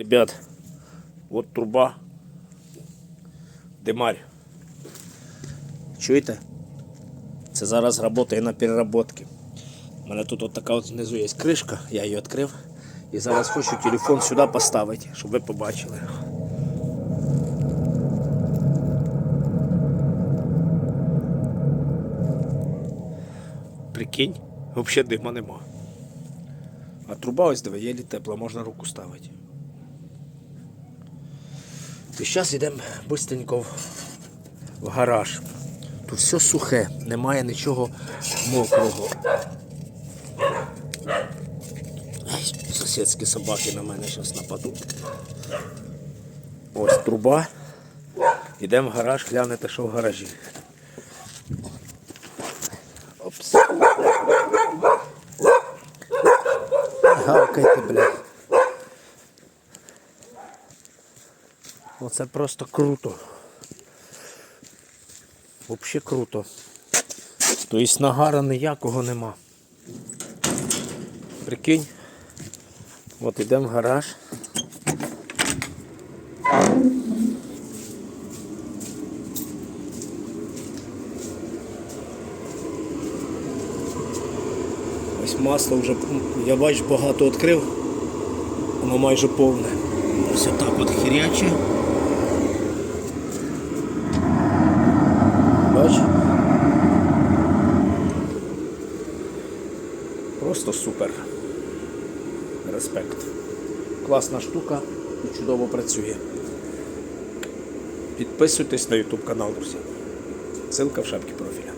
Ребят, от труба. Димарь. Чуєте? Це зараз працює на переработці. У мене тут от така от знизу є кришка, я її відкрив. І зараз хочу телефон сюди поставити, щоб ви побачили. Прикинь, взагалі дима нема. А труба ось диви, єлі тепла, можна руку ставити. І зараз йдемо швидко в, гараж. Тут все сухе, немає нічого мокрого. Сусідські собаки на мене зараз нападуть. Ось труба. Йдемо в гараж, глянете, що в гаражі. Опс. Гавкайте, блядь. Оце просто круто. Взагалі круто. Тобто нагара ніякого нема. Прикинь. От йдемо в гараж. Ось масло вже, я бачу, багато відкрив, воно майже повне. Ось так от хіряче. Просто супер. Респект. Класна штука і чудово працює. Підписуйтесь на YouTube канал, друзі. Силка в шапці профіля.